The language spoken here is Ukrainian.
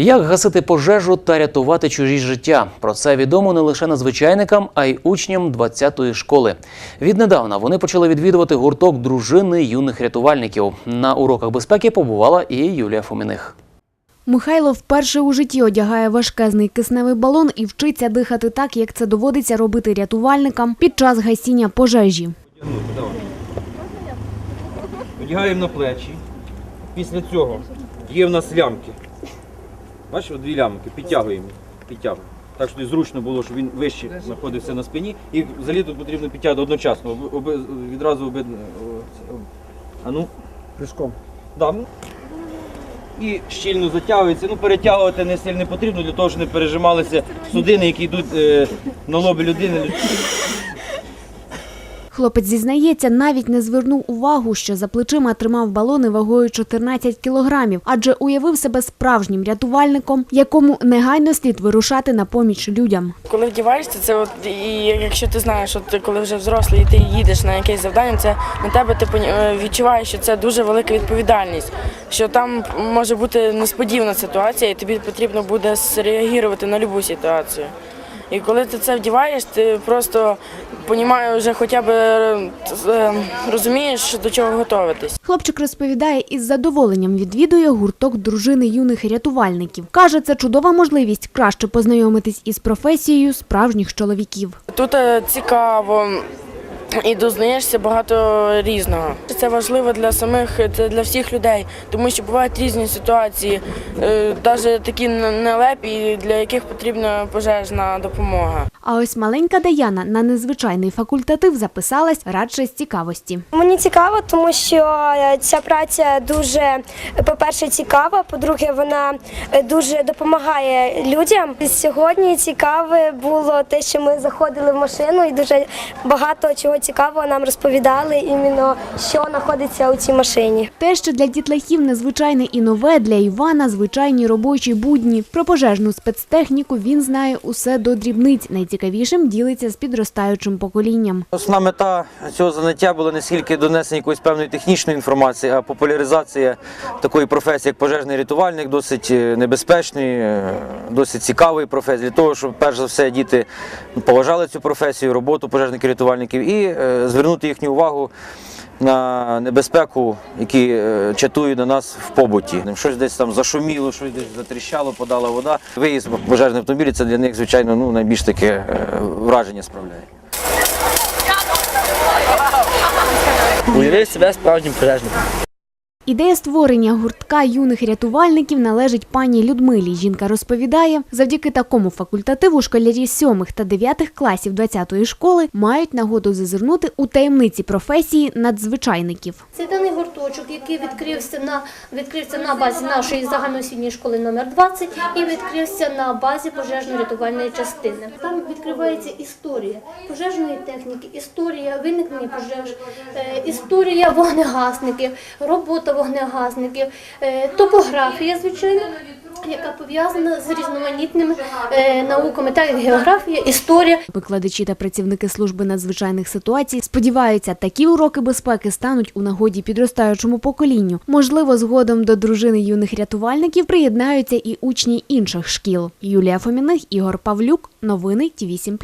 Як гасити пожежу та рятувати чужі життя? Про це відомо не лише надзвичайникам, а й учням 20-ї школи. Віднедавна вони почали відвідувати гурток дружини юних рятувальників. На уроках безпеки побувала і Юлія Фоміних. Михайло вперше у житті одягає важкезний кисневий балон і вчиться дихати так, як це доводиться робити рятувальникам під час гасіння пожежі. Одягаємо на плечі. Після цього є в нас лямки. Бачиш, от дві лямки, підтягуємо. Підтягуємо. Так, щоб зручно було, щоб він вище знаходився на спині. І взагалі тут потрібно підтягувати одночасно, об- об- відразу обидно. А ну. Пішком. Да. ну. І щільно затягується. Ну, перетягувати не сильно потрібно, для того, щоб не пережималися судини, які йдуть е, на лобі людини. Хлопець зізнається, навіть не звернув увагу, що за плечима тримав балони вагою 14 кілограмів, адже уявив себе справжнім рятувальником, якому негайно слід вирушати на поміч людям. Коли вдіваєшся, це от і якщо ти знаєш, що ти коли вже взрослий, і ти їдеш на якесь завдання, це на тебе ти е, відчуваєш, що це дуже велика відповідальність, що там може бути несподівана ситуація, і тобі потрібно буде зреагувати на будь-яку ситуацію. І коли ти це вдіваєш, ти просто понімаєш, вже хоча б е, розумієш, до чого готуватись. Хлопчик розповідає, із задоволенням відвідує гурток дружини юних рятувальників. Каже, це чудова можливість краще познайомитись із професією справжніх чоловіків. Тут е, цікаво і дознаєшся багато різного. Це важливо для самих, це для всіх людей, тому що бувають різні ситуації, навіть такі нелепі, для яких потрібна пожежна допомога. А ось маленька Даяна на незвичайний факультатив записалась радше з цікавості. Мені цікаво, тому що е, ця праця дуже, по-перше, цікава. По-друге, вона е, дуже допомагає людям. Сьогодні цікаве було те, що ми заходили в машину і дуже багато чого цікавого нам розповідали, іменно що знаходиться у цій машині. Те, що для дітлахів незвичайне і нове, для Івана звичайні робочі будні. Про пожежну спецтехніку він знає усе до дрібниць. Найцікавішим ділиться з підростаючим поколінням. Основна мета цього заняття була не скільки донесення якоїсь певної технічної інформації, а популяризація такої професії, як пожежний рятувальник, досить е, небезпечної, е, досить цікавої професії, для того, щоб перш за все діти поважали цю професію, роботу пожежників рятувальників і е, звернути їхню увагу. На небезпеку, які е, чатують на нас в побуті. Щось десь там зашуміло, щось десь затріщало, подала вода. Виїзд пожежний автомобіль це для них, звичайно, ну, найбільш таке е, враження справляє. Уявив себе справжнім пожежником. Ідея створення гуртка юних рятувальників належить пані Людмилі. Жінка розповідає, завдяки такому факультативу школярі сьомих та дев'ятих класів 20-ї школи мають нагоду зазирнути у таємниці професії надзвичайників. Це даний гурточок, який відкрився на відкрився на базі нашої загальноосвітньої школи номер 20 і відкрився на базі пожежно-рятувальної частини. Там відкривається історія пожежної техніки, історія виникнення пожеж, е, історія вогнегасників, робота вогнегасників, е, топографія, звичайно. Яка пов'язана з різноманітними е, науками, так як географія, історія, Викладачі та працівники служби надзвичайних ситуацій сподіваються, такі уроки безпеки стануть у нагоді підростаючому поколінню. Можливо, згодом до дружини юних рятувальників приєднаються і учні інших шкіл. Юлія Фоміних, Ігор Павлюк. Новини Ті 8